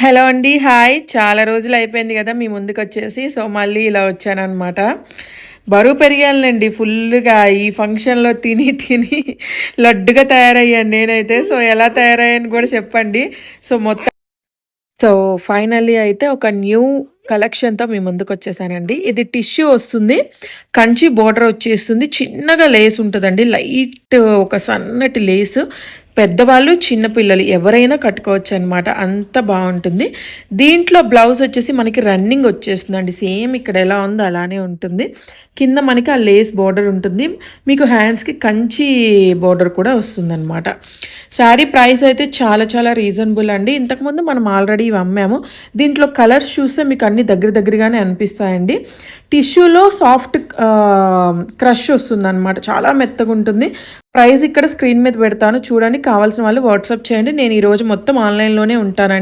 Hello అండి hi. చాలా రోజులు అయిపోయింది కదా మీ ముందుకు వచ్చేసి సో మళ్ళీ ఇలా వచ్చానమాట బరువు పెరిగానులేండి ఫుల్గా ఈ ఫంక్షన్లో తిని తిని లడ్డుగా తయారయ్యాను నేనైతే. సో ఎలా తయారయ్యాను కూడా చెప్పండి. సో మొత్తం సో ఫైనల్లీ అయితే ఒక న్యూ కలెక్షన్తో మీ ముందుకు వచ్చేసానండి. ఇది టిష్యూ వస్తుంది కంచి బోర్డర్ వచ్చేస్తుంది. చిన్నగా లేస్ ఉంటుందండి లైట్ ఒక సన్నటి లేస్. పెద్దవాళ్ళు చిన్నపిల్లలు ఎవరైనా కట్టుకోవచ్చు అనమాట అంత బాగుంటుంది. దీంట్లో బ్లౌజ్ వచ్చేసి మనకి రన్నింగ్ వచ్చేస్తుందండి. సేమ్ ఇక్కడ ఎలా ఉందో అలానే ఉంటుంది. కింద మనకి ఆ లేస్ బార్డర్ ఉంటుంది. మీకు హ్యాండ్స్కి కంచి బార్డర్ కూడా వస్తుందన్నమాట. శారీ ప్రైస్ అయితే చాలా చాలా రీజనబుల్ అండి. ఇంతకుముందు మనం ఆల్రెడీ ఇవి అమ్మాము. దీంట్లో కలర్స్ చూస్తే మీకు అన్ని దగ్గర దగ్గరగానే అనిపిస్తాయండి. టిష్యూలో సాఫ్ట్ క్రష్ వస్తుంది అనమాట చాలా మెత్తగా ఉంటుంది. ప్రైస్ ఇక్కడ స్క్రీన్ మీద పెడతాను. చూడండి కావాల్సిన వాళ్ళు వాట్సాప్ చేయండి. నేను ఈరోజు మొత్తం ఆన్లైన్లోనే ఉంటానండి.